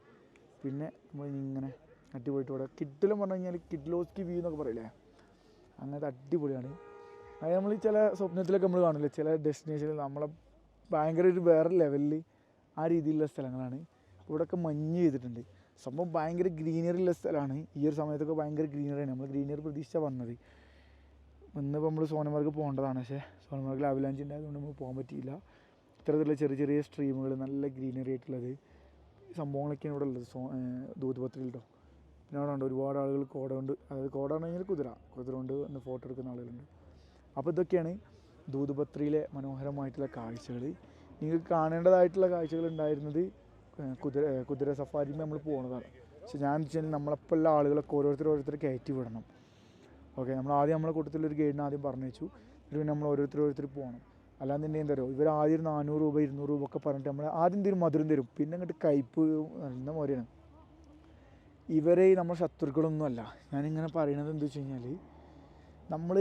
പിന്നെ നമ്മൾ ഇങ്ങനെ അടിപൊളിയിട്ട് ഇവിടെ കിഡിലും പറഞ്ഞു കഴിഞ്ഞാൽ കിഡ്ലോസ്കി വ്യൂ എന്നൊക്കെ പറയില്ലേ? അങ്ങനത്തെ അടിപൊളിയാണ്. അതായത് നമ്മൾ ചില സ്വപ്നത്തിലൊക്കെ നമ്മൾ കാണില്ലേ ചില ഡെസ്റ്റിനേഷനിൽ നമ്മളെ ഭയങ്കര ഒരു വേറെ ലെവലിൽ ആ രീതിയിലുള്ള സ്ഥലങ്ങളാണ്. ഇവിടെയൊക്കെ മഞ്ഞ് ചെയ്തിട്ടുണ്ട് സംഭവം ഭയങ്കര ഗ്രീനറി ഉള്ള സ്ഥലമാണ്. ഈ ഒരു സമയത്തൊക്കെ ഭയങ്കര ഗ്രീനറിയാണ്. നമ്മൾ ഗ്രീനറി പ്രതീക്ഷിച്ച വന്നത്. ഇന്നിപ്പോൾ നമ്മൾ സോനമാർഗ് പോകേണ്ടതാണ്. പക്ഷേ സോനമാർഗിൽ അവലാഞ്ചി ഉണ്ടായതുകൊണ്ട് നമുക്ക് പോകാൻ പറ്റിയില്ല. ഇത്തരത്തിലുള്ള ചെറിയ ചെറിയ സ്ട്രീമുകൾ നല്ല ഗ്രീനറി ആയിട്ടുള്ളത് സംഭവങ്ങളൊക്കെയാണ് ഇവിടെ ഉള്ളത്. സോ ദൂതപത്രിയിൽ കേട്ടോ പിന്നെ അവിടെ ഉണ്ട് ഒരുപാട് ആളുകൾ കോട കൊണ്ട് അതായത് കോട എന്ന് കഴിഞ്ഞാൽ കുതിര. കുതിര കൊണ്ട് ഒന്ന് ഫോട്ടോ എടുക്കുന്ന ആളുകളുണ്ട്. അപ്പോൾ ഇതൊക്കെയാണ് ദൂതുപത്രിയിലെ മനോഹരമായിട്ടുള്ള കാഴ്ചകൾ നിങ്ങൾക്ക് കാണേണ്ടതായിട്ടുള്ള കാഴ്ചകൾ ഉണ്ടായിരുന്നത് കുതിര കുതിര സഫാരിയിൽ നമ്മൾ പോകുന്നതാണ് പക്ഷെ ഞാൻ വെച്ചാൽ നമ്മളപ്പോൾ ഉള്ള ആളുകളൊക്കെ ഓരോരുത്തർ ഓരോരുത്തർ കയറ്റി വിടണം. ഓക്കെ നമ്മൾ ആദ്യം നമ്മളെ കൂട്ടത്തിലൊരു ഗൈഡിനെ ആദ്യം പറഞ്ഞു വെച്ചു പിന്നെ നമ്മൾ ഓരോരുത്തർ ഓരോരുത്തർ പോകണം അല്ലാന്നുണ്ടെങ്കിൽ എന്താ പറയുക ഇവർ ആദ്യം ഒരു നാനൂറ് രൂപ ഇരുന്നൂറ് രൂപ ഒക്കെ പറഞ്ഞിട്ട് നമ്മൾ ആദ്യം തരും? മധുരം തരും. പിന്നെ അങ്ങോട്ട് കയ്പ് എന്ന പോലെയാണ് ഇവരെ നമ്മൾ ശത്രുക്കളൊന്നുമല്ല ഞാനിങ്ങനെ പറയണത് എന്താ വെച്ച് കഴിഞ്ഞാൽ നമ്മൾ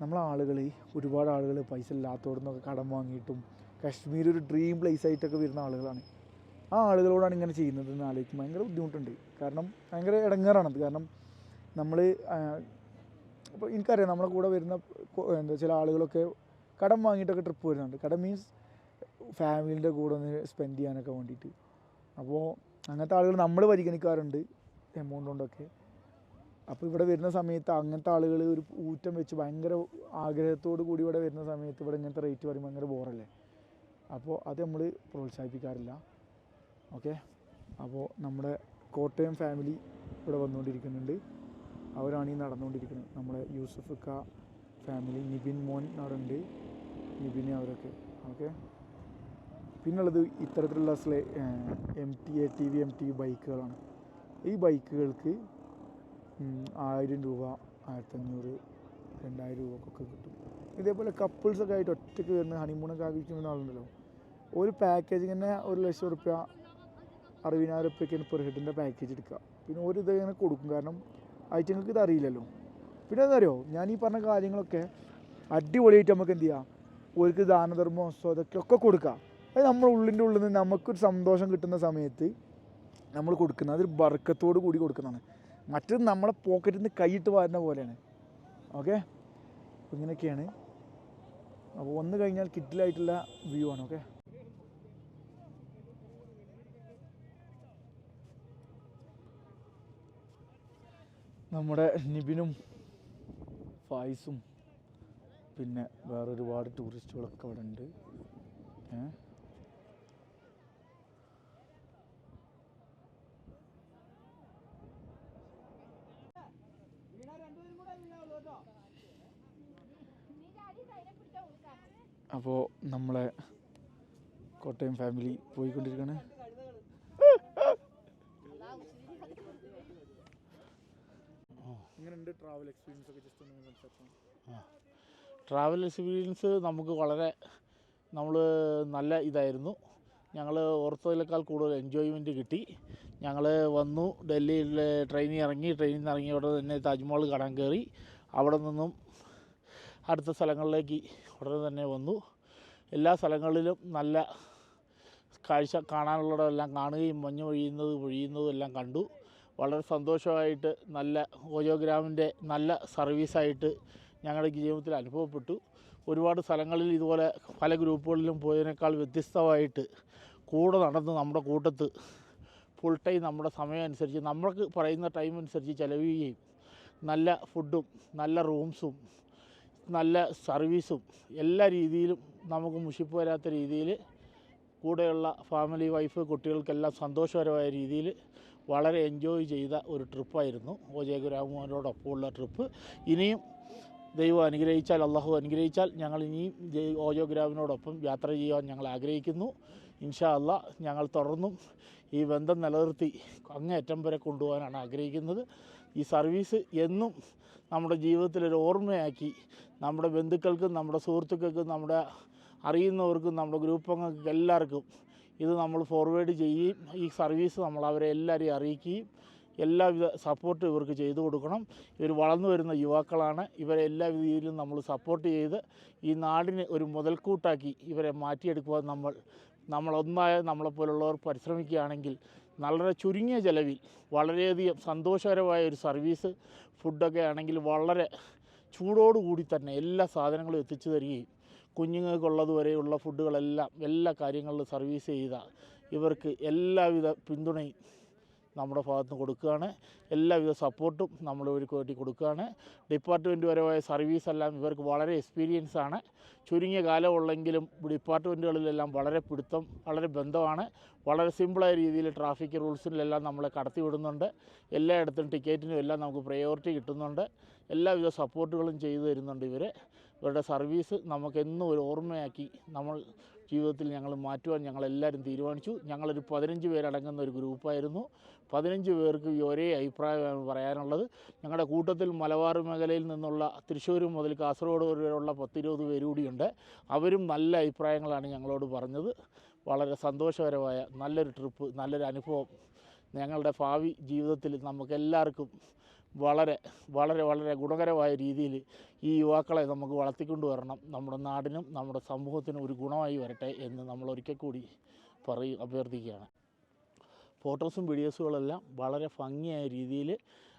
നമ്മളെ ആളുകൾ ഒരുപാട് ആളുകൾ പൈസ ഇല്ലാത്തവിടുന്നൊക്കെ കടം വാങ്ങിയിട്ടും കാശ്മീർ ഒരു ഡ്രീം പ്ലേസ് ആയിട്ടൊക്കെ വരുന്ന ആളുകളാണ്. ആ ആളുകളോടാണ് ഇങ്ങനെ ചെയ്യുന്നത് എന്ന് ആലോചിക്കും. ഭയങ്കര ബുദ്ധിമുട്ടുണ്ട്. കാരണം ഭയങ്കര ഇടങ്ങേറാണത് കാരണം നമ്മൾ ഇപ്പോൾ എനിക്കറിയാം നമ്മളെ കൂടെ വരുന്ന എന്താ ചില ആളുകളൊക്കെ കടം വാങ്ങിയിട്ടൊക്കെ ട്രിപ്പ് വരുന്നുണ്ട്. കടം മീൻസ് ഫാമിലിന്റെ കൂടെ ഒന്ന് സ്പെൻഡ് ചെയ്യാനൊക്കെ വേണ്ടിയിട്ട്. അപ്പോൾ അങ്ങനത്തെ ആളുകൾ നമ്മൾ പരിഗണിക്കാറുണ്ട് എമൗണ്ട് കൊണ്ടൊക്കെ. അപ്പോൾ ഇവിടെ വരുന്ന സമയത്ത് അങ്ങനത്തെ ആളുകൾ ഒരു ഊറ്റം വെച്ച് ഭയങ്കര ആഗ്രഹത്തോടു കൂടി ഇവിടെ വരുന്ന സമയത്ത് ഇവിടെ ഇങ്ങനത്തെ റേറ്റ് പറയുമ്പോൾ ഭയങ്കര ബോറല്ലേ അപ്പോൾ അത് നമ്മൾ പ്രോത്സാഹിപ്പിക്കാറില്ല. ഓക്കെ? അപ്പോൾ നമ്മുടെ കോട്ടയം ഫാമിലി ഇവിടെ വന്നുകൊണ്ടിരിക്കുന്നുണ്ട്. അവരാണ് ഈ നടന്നുകൊണ്ടിരിക്കുന്നത്. നമ്മുടെ യൂസഫ് ക ഫാമിലി നിബിൻ മോൻ അവിടെ ഉണ്ട് നിബിന് അവരൊക്കെ. ഓക്കെ? പിന്നുള്ളത് ഇത്തരത്തിലുള്ള slay M T A T V M T ബൈക്കുകളാണ്. ഈ ബൈക്കുകൾക്ക് ആയിരം രൂപ ആയിരത്തഞ്ഞൂറ് രണ്ടായിരം രൂപക്കൊക്കെ കിട്ടും. ഇതേപോലെ കപ്പിൾസൊക്കെ ആയിട്ട് ഒറ്റയ്ക്ക് വരുന്ന ഹണിമൂണൊക്കെ ആഗ്രഹിക്കുന്ന ആളുണ്ടല്ലോ. ഒരു പാക്കേജിങ് തന്നെ ഒരു ലക്ഷം റുപ്യ അറുപതിനായിരം റുപ്യൊക്കെയാണ് പെർ ഹെഡിന്റെ പാക്കേജ് എടുക്കുക. പിന്നെ ഒരു ഇത് ഇങ്ങനെ കൊടുക്കും. കാരണം ഐറ്റങ്ങൾക്ക് ഇത് അറിയില്ലല്ലോ. പിന്നെ എന്താ ഞാൻ ഈ പറഞ്ഞ കാര്യങ്ങളൊക്കെ അടിപൊളിയായിട്ട് നമുക്ക് എന്ത് ചെയ്യാം? ഓർക്ക് ദാനധർമ്മം സ്വതൊക്കെ ഒക്കെ കൊടുക്കുക അത് നമ്മൾ ഉള്ളിന്റെ ഉള്ളിൽ നിന്ന് നമുക്കൊരു സന്തോഷം കിട്ടുന്ന സമയത്ത് നമ്മൾ കൊടുക്കുന്നത് അതൊരു ബർക്കത്തോട് കൂടി കൊടുക്കുന്നതാണ്. മറ്റത് നമ്മളെ പോക്കറ്റിൽ നിന്ന് കൈയിട്ട് വരുന്ന പോലെയാണ്. ഓക്കെ ഇങ്ങനെയൊക്കെയാണ്. അപ്പോൾ ഒന്ന് കഴിഞ്ഞാൽ കിറ്റിലായിട്ടുള്ള വ്യൂ ആണ്. ഓക്കെ നമ്മുടെ നിബിനും ഫായിസും പിന്നെ വേറെ ഒരുപാട് ടൂറിസ്റ്റുകളൊക്കെ അവിടെ ഉണ്ട് അപ്പോൾ നമ്മളെ കോട്ടയം ഫാമിലി പോയിക്കൊണ്ടിരിക്കുകയാണ് ട്രാവൽ എക്സ്പീരിയൻസ് ഒക്കെ? ജസ്റ്റ് ഒന്ന് ട്രാവൽ എക്സ്പീരിയൻസ് നമുക്ക് വളരെ നമ്മൾ നല്ല ഇതായിരുന്നു. ഞങ്ങൾ ഓർത്തതിനേക്കാൾ കൂടുതൽ എൻജോയ്മെന്റ് കിട്ടി. ഞങ്ങൾ വന്നു ഡൽഹിയിൽ ട്രെയിനിൽ ഇറങ്ങി ട്രെയിനിൽ നിന്ന് ഇറങ്ങി അവിടെ തന്നെ താജ്മഹൽ കാണാൻ കയറി. അവിടെ നിന്നും അടുത്ത സ്ഥലങ്ങളിലേക്ക് ഉടനെ തന്നെ വന്നു. എല്ലാ സ്ഥലങ്ങളിലും നല്ല കാഴ്ച കാണാനുള്ളതെല്ലാം കാണുകയും മഞ്ഞ് പൊഴിയുന്നത് പൊഴിയുന്നതും എല്ലാം കണ്ടു. വളരെ സന്തോഷമായിട്ട് നല്ല ഓരോ ഗ്രാമിന്റെ നല്ല സർവീസായിട്ട് ഞങ്ങളുടെ ജീവിതത്തിൽ അനുഭവപ്പെട്ടു. ഒരുപാട് സ്ഥലങ്ങളിൽ ഇതുപോലെ പല ഗ്രൂപ്പുകളിലും പോയതിനേക്കാൾ വ്യത്യസ്തമായിട്ട് കൂടെ നടന്ന് നമ്മുടെ കൂട്ടത്ത് ഫുൾ ടൈം നമ്മുടെ സമയം അനുസരിച്ച് നമ്മൾക്ക് പറയുന്ന ടൈം അനുസരിച്ച് ചിലവ് ചെയ്യുകയും നല്ല ഫുഡും നല്ല റൂംസും നല്ല സർവീസും എല്ലാ രീതിയിലും നമുക്ക് മുഷിപ്പ് വരാത്ത രീതിയിൽ കൂടെയുള്ള ഫാമിലി വൈഫ് കുട്ടികൾക്കെല്ലാം സന്തോഷകരമായ രീതിയിൽ വളരെ എൻജോയ് ചെയ്ത ഒരു ട്രിപ്പായിരുന്നു ഓജയ ഗ്രാമോനോടൊപ്പമുള്ള ട്രിപ്പ് ഇനിയും ദൈവം അനുഗ്രഹിച്ചാൽ അള്ളാഹു അനുഗ്രഹിച്ചാൽ ഞങ്ങൾ ഇനിയും ജയ് ഓജോ ഗ്രാമിനോടൊപ്പം യാത്ര ചെയ്യാൻ ഞങ്ങൾ ആഗ്രഹിക്കുന്നു. ഇൻഷാ അല്ലാ ഞങ്ങൾ തുടർന്നും ഈ ബന്ധം നിലനിർത്തി അങ്ങേയറ്റം വരെ കൊണ്ടുപോകാനാണ് ആഗ്രഹിക്കുന്നത്. ഈ സർവീസ് എന്നും നമ്മുടെ ജീവിതത്തിലൊരു ഓർമ്മയാക്കി നമ്മുടെ ബന്ധുക്കൾക്കും നമ്മുടെ സുഹൃത്തുക്കൾക്കും നമ്മുടെ അറിയുന്നവർക്കും നമ്മുടെ ഗ്രൂപ്പ് എല്ലാവർക്കും ഇത് നമ്മൾ ഫോർവേഡ് ചെയ്യുകയും ഈ സർവീസ് നമ്മൾ അവരെ എല്ലാവരെയും അറിയിക്കുകയും എല്ലാവിധ സപ്പോർട്ട് ഇവർക്ക് ചെയ്തു കൊടുക്കണം. ഇവർ വളർന്നു വരുന്ന യുവാക്കളാണ്. ഇവരെ എല്ലാ രീതിയിലും നമ്മൾ സപ്പോർട്ട് ചെയ്ത് ഈ നാടിന് ഒരു മുതൽക്കൂട്ടാക്കി ഇവരെ മാറ്റിയെടുക്കുവാൻ നമ്മൾ നമ്മളൊന്നായ നമ്മളെപ്പോലുള്ളവർ പരിശ്രമിക്കുകയാണെങ്കിൽ വളരെ ചുരുങ്ങിയ ചിലവിൽ വളരെയധികം സന്തോഷകരമായ ഒരു സർവീസ് ഫുഡൊക്കെ ആണെങ്കിൽ വളരെ ചൂടോടുകൂടി തന്നെ എല്ലാ സാധനങ്ങളും എത്തിച്ചു തരികയും കുഞ്ഞുങ്ങൾക്കുള്ളത് വരെയുള്ള ഫുഡുകളെല്ലാം എല്ലാ കാര്യങ്ങളിലും സർവീസ് ചെയ്ത ഇവർക്ക് എല്ലാവിധ പിന്തുണയും നമ്മുടെ ഭാഗത്ത് നിന്ന് കൊടുക്കുകയാണ്. എല്ലാവിധ സപ്പോർട്ടും നമ്മൾ ഇവർക്ക് വേണ്ടി കൊടുക്കുകയാണ്. ഡിപ്പാർട്ട്മെന്റ് പരമായ സർവീസ് എല്ലാം ഇവർക്ക് വളരെ എക്സ്പീരിയൻസ് ആണ്. ചുരുങ്ങിയ കാലമുള്ളെങ്കിലും ഡിപ്പാർട്ട്മെന്റുകളിലെല്ലാം വളരെ പിടുത്തം വളരെ ബന്ധമാണ്. വളരെ സിമ്പിളായ രീതിയിൽ ട്രാഫിക് റൂൾസിലെല്ലാം നമ്മളെ കടത്തിവിടുന്നുണ്ട്. എല്ലായിടത്തും ടിക്കറ്റിനും എല്ലാം നമുക്ക് പ്രയോറിറ്റി കിട്ടുന്നുണ്ട്. എല്ലാവിധ സപ്പോർട്ടുകളും ചെയ്തു തരുന്നുണ്ട് ഇവർ ഇവരുടെ സർവീസ് നമുക്കെന്നും ഒരു ഓർമ്മയാക്കി നമ്മൾ ജീവിതത്തിൽ ഞങ്ങൾ മാറ്റുവാൻ ഞങ്ങളെല്ലാവരും തീരുമാനിച്ചു. ഞങ്ങളൊരു പതിനഞ്ച് പേരടങ്ങുന്ന ഒരു ഗ്രൂപ്പായിരുന്നു. പതിനഞ്ച് പേർക്ക് ഒരേ അഭിപ്രായമാണ് പറയാനുള്ളത്. ഞങ്ങളുടെ കൂട്ടത്തിൽ മലബാർ മേഖലയിൽ നിന്നുള്ള തൃശ്ശൂർ മുതൽ കാസർഗോഡ് വരെയുള്ള പത്തിരുപത് പേര് കൂടിയുണ്ട്. അവരും നല്ല അഭിപ്രായങ്ങളാണ് ഞങ്ങളോട് പറഞ്ഞത്. വളരെ സന്തോഷകരമായ നല്ലൊരു ട്രിപ്പ് നല്ലൊരു അനുഭവം ഞങ്ങളുടെ ഭാവി ജീവിതത്തിൽ നമുക്കെല്ലാവർക്കും വളരെ വളരെ വളരെ ഗുണകരമായ രീതിയിൽ ഈ യുവാക്കളെ നമുക്ക് വളർത്തിക്കൊണ്ടു വരണം. നമ്മുടെ നാടിനും നമ്മുടെ സമൂഹത്തിനും ഒരു ഗുണമായി വരട്ടെ എന്ന് നമ്മൾ ഒരിക്കൽ കൂടി പറയും അഭ്യർത്ഥിക്കുകയാണ്. ഫോട്ടോസും വീഡിയോസുകളെല്ലാം വളരെ ഭംഗിയായ രീതിയിൽ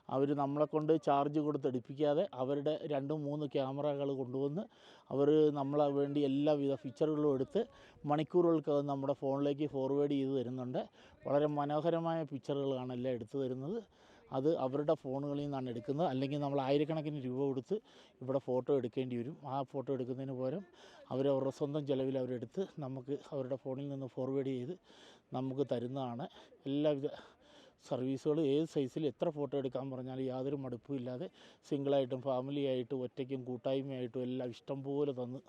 അവർ നമ്മളെ കൊണ്ട് ചാർജ് കൊടുത്ത് എടുപ്പിക്കാതെ അവരുടെ രണ്ടും മൂന്ന് ക്യാമറകൾ കൊണ്ടുവന്ന് അവർ നമ്മളെ വേണ്ടി എല്ലാവിധ ഫീച്ചറുകളും എടുത്ത് മണിക്കൂറുകൾക്കകം നമ്മുടെ ഫോണിലേക്ക് ഫോർവേഡ് ചെയ്ത് തരുന്നുണ്ട്. വളരെ മനോഹരമായ പിക്ചറുകളാണ് എല്ലാം എടുത്തു തരുന്നത്. അത് അവരുടെ ഫോണുകളിൽ നിന്നാണ് എടുക്കുന്നത്. അല്ലെങ്കിൽ നമ്മൾ ആയിരക്കണക്കിന് രൂപ കൊടുത്ത് ഇവിടെ ഫോട്ടോ എടുക്കേണ്ടി വരും. ആ ഫോട്ടോ എടുക്കുന്നതിന് പകരം അവർ അവരുടെ സ്വന്തം ചിലവിൽ അവരെടുത്ത് നമുക്ക് അവരുടെ ഫോണിൽ നിന്ന് ഫോർവേഡ് ചെയ്ത് നമുക്ക് തരുന്നതാണ്. എല്ലാവിധ സർവീസുകളും ഏത് സൈസിൽ എത്ര ഫോട്ടോ എടുക്കാൻ പറഞ്ഞാലും യാതൊരു മടുപ്പും ഇല്ലാതെ സിംഗിളായിട്ടും ഫാമിലിയായിട്ടും ഒറ്റയ്ക്കും കൂട്ടായ്മയായിട്ടും എല്ലാം ഇഷ്ടം പോലെ തന്ന്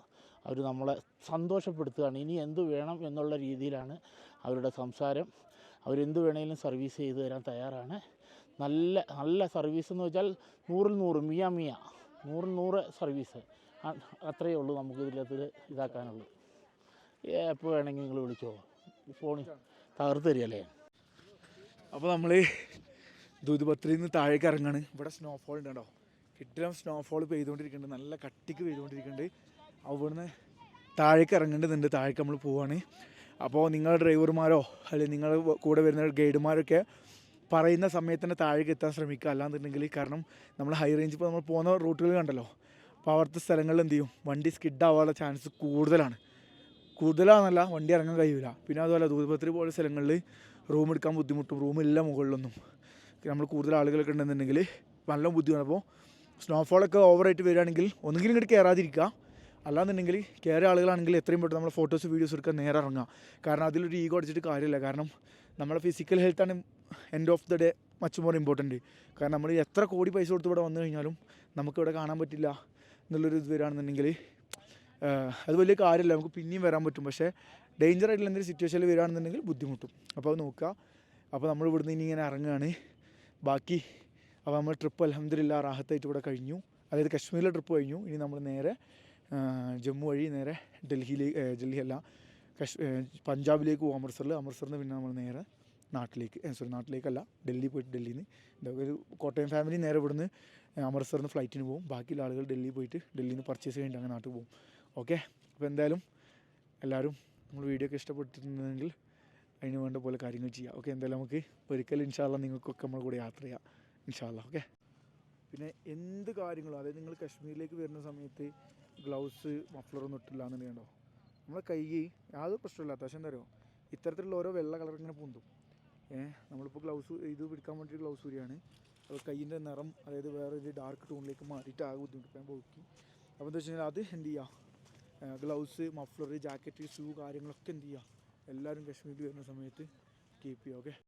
അവർ നമ്മളെ സന്തോഷപ്പെടുത്തുകയാണ്. ഇനി എന്ത് വേണം എന്നുള്ള രീതിയിലാണ് അവരുടെ സംസാരം. അവരെന്ത് വേണേലും സർവീസ് ചെയ്തു തരാൻ തയ്യാറാണ്. നല്ല നല്ല സർവീസ് എന്ന് വെച്ചാൽ നൂറിൽ നൂറ് മിയ മിയ. നൂറിൽ നൂറ് സർവീസ് അത്രയേ ഉള്ളൂ നമുക്ക് ഇതിലത്തിൽ ഇതാക്കാനുള്ളൂ എപ്പോൾ വേണമെങ്കിൽ നിങ്ങൾ വിളിച്ചോ? ഫോണിൽ തകർത്ത് തരികയല്ലേ? അപ്പോൾ നമ്മൾ ദൂതുപത്രിയിൽ നിന്ന് താഴേക്ക് ഇറങ്ങാണ്. ഇവിടെ സ്നോഫോൾ ഉണ്ട്? കേട്ടോ കിട്ടിലും സ്നോഫോൾ പെയ്തുകൊണ്ടിരിക്കുന്നുണ്ട്. നല്ല കട്ടിക്ക് പെയ്തുകൊണ്ടിരിക്കുന്നുണ്ട്. അവിടുന്ന് താഴേക്ക് ഇറങ്ങേണ്ടതുണ്ട്. താഴേക്ക് നമ്മൾ പോവാണ്. അപ്പോൾ നിങ്ങളുടെ ഡ്രൈവർമാരോ അല്ലെങ്കിൽ നിങ്ങളുടെ കൂടെ വരുന്ന ഗൈഡുമാരൊക്കെ പറയുന്ന സമയത്ത് തന്നെ താഴേക്ക് എത്താൻ ശ്രമിക്കുക. അല്ലാന്നുണ്ടെങ്കിൽ കാരണം നമ്മൾ ഹൈ റേഞ്ച് ഇപ്പോൾ നമ്മൾ പോകുന്ന റൂട്ടുകൾ കണ്ടല്ലോ. അപ്പോൾ അവിടുത്തെ സ്ഥലങ്ങളിൽ എന്ത് ചെയ്യും? വണ്ടി സ്കിഡ് ആവാനുള്ള ചാൻസ് കൂടുതലാണ്. കൂടുതലാണെന്നല്ല വണ്ടി ഇറങ്ങാൻ കഴിയില്ല പിന്നെ അതുപോലെ ദൂരപത്രി പോലെ സ്ഥലങ്ങളിൽ റൂം എടുക്കാൻ ബുദ്ധിമുട്ടും റൂമില്ല മുകളിലൊന്നും. നമ്മൾ കൂടുതൽ ആളുകളൊക്കെ ഉണ്ടെന്നുണ്ടെങ്കിൽ നല്ല ബുദ്ധിമുട്ടാണ്. അപ്പോൾ സ്നോഫോളൊക്കെ ഓവറായിട്ട് വരികയാണെങ്കിൽ ഒന്നുകിലും ഇങ്ങോട്ട് കയറാതിരിക്കുക അല്ലാന്നുണ്ടെങ്കിൽ കയറിയ ആളുകളാണെങ്കിൽ എത്രയും പെട്ടെന്ന് നമ്മൾ ഫോട്ടോസ് വീഡിയോസ് എടുക്കാൻ നേരെ ഇറങ്ങുക. കാരണം അതിലൊരു ഈഗോ അടിച്ചിട്ട് കാര്യമില്ല. കാരണം നമ്മുടെ physical ഹെൽത്താണ് end of the day much more important കാരണം നമ്മൾ എത്ര കോടി പൈസ കൊടുത്ത് ഇവിടെ വന്നു കഴിഞ്ഞാലും നമുക്കിവിടെ കാണാൻ പറ്റില്ല എന്നുള്ളൊരു ഇത് വരികയാണെന്നുണ്ടെങ്കിൽ അത് വലിയ കാര്യമില്ല. നമുക്ക് പിന്നെയും വരാൻ പറ്റും. പക്ഷേ ഡേഞ്ചർ ആയിട്ടുള്ള എന്തെങ്കിലും സിറ്റുവേഷനിൽ വരികയാണെന്നുണ്ടെങ്കിൽ ബുദ്ധിമുട്ടും. അപ്പോൾ അത് നോക്കുക. അപ്പോൾ നമ്മൾ ഇവിടുന്ന് ഇനി ഇങ്ങനെ ഇറങ്ങുകയാണ്. ബാക്കി അപ്പോൾ നമ്മൾ ട്രിപ്പ് അലഹമ്മദില്ല റാഹത്തായിട്ട് ഇവിടെ കഴിഞ്ഞു. അതായത് കശ്മീരിലെ ട്രിപ്പ് കഴിഞ്ഞു. ഇനി നമ്മൾ നേരെ ജമ്മു വഴി നേരെ ഡൽഹിയിലേക്ക് ഡൽഹിയല്ല കശ് പഞ്ചാബിലേക്ക് പോകും അമൃത്സറിൽ. അമൃത്സറിൽ നിന്ന് പിന്നെ നമ്മൾ നേരെ നാട്ടിലേക്ക് സോറി നാട്ടിലേക്കല്ല ഡൽഹി പോയിട്ട് ഡൽഹിയിൽ നിന്ന് ഒരു കോട്ടയം ഫാമിലി നേരെ ഇവിടുന്ന് അമൃത്സറിൽ നിന്ന് ഫ്ലൈറ്റിന് പോകും. ബാക്കിയുള്ള ആളുകൾ ഡൽഹി പോയിട്ട് ഡൽഹിയിൽ നിന്ന് പർച്ചേസ് കഴിഞ്ഞിട്ട് അങ്ങനെ നാട്ടിൽ പോകും. ഓക്കെ അപ്പോൾ എന്തായാലും എല്ലാവരും നമ്മൾ വീഡിയോ ഒക്കെ ഇഷ്ടപ്പെട്ടിരുന്നെങ്കിൽ അതിന് വേണ്ട പോലെ കാര്യങ്ങൾ ചെയ്യാം. ഓക്കെ എന്തായാലും നമുക്ക് ഒരിക്കലും ഇൻഷാല്ല നിങ്ങൾക്കൊക്കെ നമ്മൾ കൂടെ യാത്ര ചെയ്യാം. ഇൻഷാല്ല ഓക്കെ പിന്നെ എന്ത് കാര്യങ്ങളും അതായത് നിങ്ങൾ കശ്മീരിലേക്ക് വരുന്ന സമയത്ത് ഗ്ലൗസ് മഫ്ലറൊന്നും ഇട്ടില്ല എന്നുണ്ടോ നമ്മളെ കൈ യാതൊരു പ്രശ്നമില്ല പക്ഷെ എന്താ പറയുക ഇത്തരത്തിലുള്ള ഓരോ വെള്ള കളർ ഇങ്ങനെ പൊന്തും. നമ്മളിപ്പോൾ ഗ്ലൗസ് ഇത് പിടിക്കാൻ വേണ്ടിയിട്ട് ഗ്ലൗസ് ഊരിയാണ്. അപ്പോൾ കയ്യിന്റെ നിറം അതായത് വേറെ ഒരു ഡാർക്ക് ടോണിലേക്ക് മാറിയിട്ട് ആകെ ബുദ്ധിമുട്ട് ഞാൻ അപ്പോൾ എന്താ വെച്ച് കഴിഞ്ഞാൽ അത് എന്ത് ചെയ്യുക ഗ്ലൗസ് മഫ്ലർ ജാക്കറ്റ് ഷൂ കാര്യങ്ങളൊക്കെ എന്ത് ചെയ്യുക എല്ലാവരും കശ്മീരിൽ വരുന്ന സമയത്ത് കീപ്പ് ചെയ്യുക ഓക്കെ